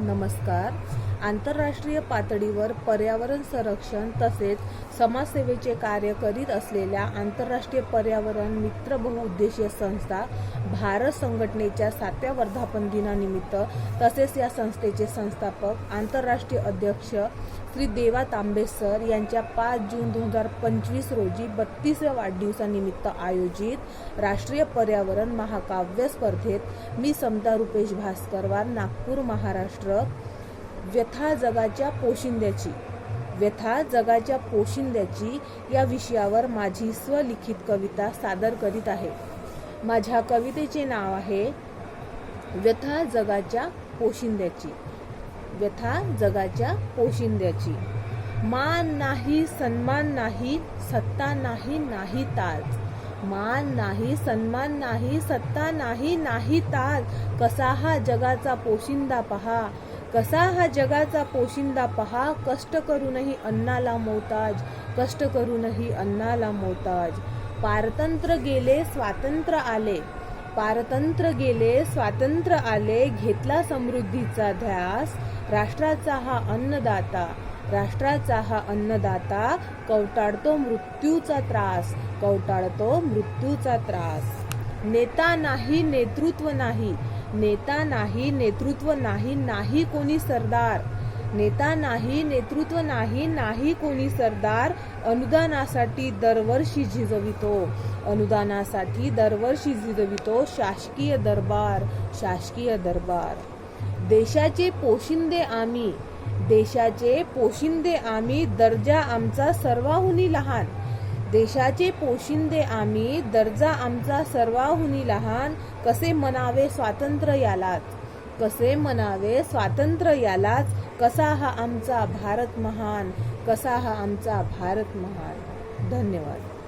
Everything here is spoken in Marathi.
नमस्कार. आंतरराष्ट्रीय पातळीवर पर्यावरण संरक्षण तसेच समाजसेवेचे कार्य करीत असलेल्या आंतरराष्ट्रीय पर्यावरण मित्र बहुउद्देशीय संस्था भारत संघटनेच्या सातव्या वर्धापन दिनानिमित्त तसेच या संस्थेचे संस्थापक आंतरराष्ट्रीय अध्यक्ष श्री देवा तांबेसर यांच्या पाच जून दोन हजार पंचवीस रोजी बत्तीसव्या वाढदिवसानिमित्त आयोजित राष्ट्रीय पर्यावरण महाकाव्य स्पर्धेत मी समता रुपेश भास्करवार नागपूर महाराष्ट्र व्यथा जगाच्या पोशिंद्याची. व्यथा जगाच्या पोशिंद्याची या विषयावर माझी स्वलिखित कविता सादर करीत आहे. माझ्या कवितेचे नाव आहे व्यथा जगाच्या पोशिंद्याची. व्यथा जगाच्या पोशिंद्याची. मान नाही सन्मान नाही सत्ता नाही नाही ताज. मान नाही सन्मान नाही सत्ता नाही नाही ताज. कसा हा जगाचा पोशिंदा पहा. कसा हा जगाचा पोशिंदा पहा कष्ट करूनही अन्नाला मोताज कष्ट करूनही अन्नाला मोताज. पारतंत्र गेले स्वातंत्र्य आले. पारतंत्र गेले स्वातंत्र्य आले घेतला समृद्धीचा ध्यास. राष्ट्राचा हा अन्नदाता राष्ट्राचा हा अन्नदाता कवटाळतो मृत्यूचा त्रास कवटाळतो मृत्यूचा त्रास. नेता नाही नेतृत्व नाही. नेता नाही नेतृत्व नाही नाही कोणी सरदार. नेता नाही नेतृत्व नाही नाही कोणी सरदार. अनुदानासाठी दरवर्षी झिजवितो. अनुदानासाठी दरवर्षी झिजवितो शासकीय दरबार शासकीय दरबार. देशाचे पोशिंदे आम्ही देशाचे पोशिंदे आम्ही दर्जा आमचा सर्वाहुनी लहान. देशाचे पोशिंदे आम्ही दर्जा आमचा सर्वाहुनी लहान कसे म्हणावे स्वातंत्र्य यालाच कसे म्हणावे स्वातंत्र्य यालाच कसा हा आमचा भारत महान कसा हा आमचा भारत महान? धन्यवाद.